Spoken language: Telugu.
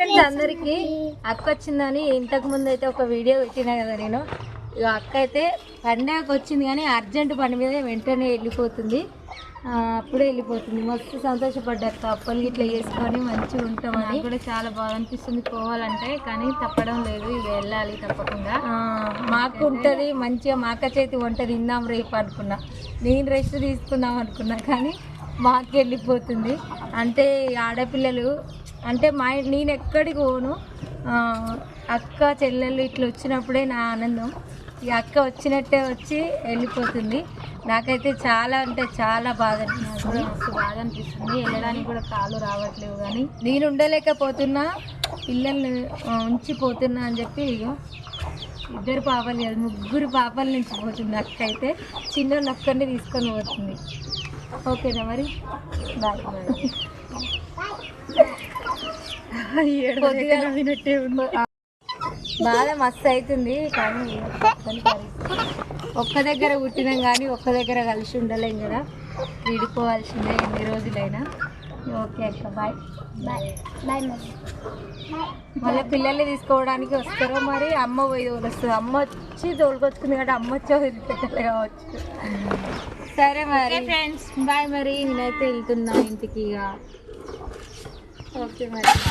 అందరికి అక్క వచ్చిందని ఇంతకు ముందు అయితే ఒక వీడియో పెట్టినా కదా నేను. ఇక అక్క అయితే పండగకి వచ్చింది కానీ అర్జెంట్ పని మీద వెంటనే వెళ్ళిపోతుంది. అప్పుడే వెళ్ళిపోతుంది. మస్తు సంతోషపడ్డా అక్క. అప్పలు ఇట్లా చేసుకొని మంచిగా ఉంటామని కూడా చాలా బాగా అనిపిస్తుంది పోవాలంటే కానీ తప్పడం లేదు. ఇక వెళ్ళాలి తప్పకుండా. మాకు ఉంటుంది. మంచిగా మా అక్క చేతి వంట తిందాం రేపు అనుకున్నా. నేను రెస్ట్ తీసుకుందాం అనుకున్నా కానీ మాకు వెళ్ళిపోతుంది. అంటే ఆడపిల్లలు అంటే మా నేను ఎక్కడికి పోను. అక్క చెల్లెళ్ళు ఇట్లా వచ్చినప్పుడే నా ఆనందం. ఈ అక్క వచ్చినట్టే వచ్చి వెళ్ళిపోతుంది. నాకైతే చాలా అంటే చాలా బాధ అనిపిస్తుంది. కూడా మస్తు అనిపిస్తుంది. వెళ్ళడానికి కూడా కాలు రావట్లేవు కానీ నేను ఉండలేకపోతున్నా. పిల్లల్ని ఉంచిపోతున్నా అని చెప్పి ఇద్దరు పాపలు కాదు ముగ్గురు పాపల నుంచి పోతుంది అక్క అయితే చిన్న ఒక్కరిని తీసుకొని పోతుంది. ఓకేనా మరి? బాయ్ కొద్దిగా ఉంది. బాధ మస్తు అవుతుంది కానీ. ఒక్క దగ్గర పుట్టినాం కానీ ఒక్క దగ్గర కలిసి ఉండలేం కదా. విడిపోవాల్సిందే ఎన్ని రోజులైనా. ఓకే అక్క బాయ్. బాయ్. బాయ్ మళ్ళీ. పిల్లల్ని తీసుకోవడానికి వస్తారో మరి? అమ్మ పోయి తోలుస్తుంది. అమ్మ వచ్చి తోలుకొచ్చుకుంది కాబట్టి అమ్మ వచ్చి వదిలిపెట్టాలి కావచ్చు. సరే మరి. ఫ్రెండ్స్ బాయ్ మరి. నేనైతే వెళ్తున్నా ఇంటికి ఇక. ఓకే మరి.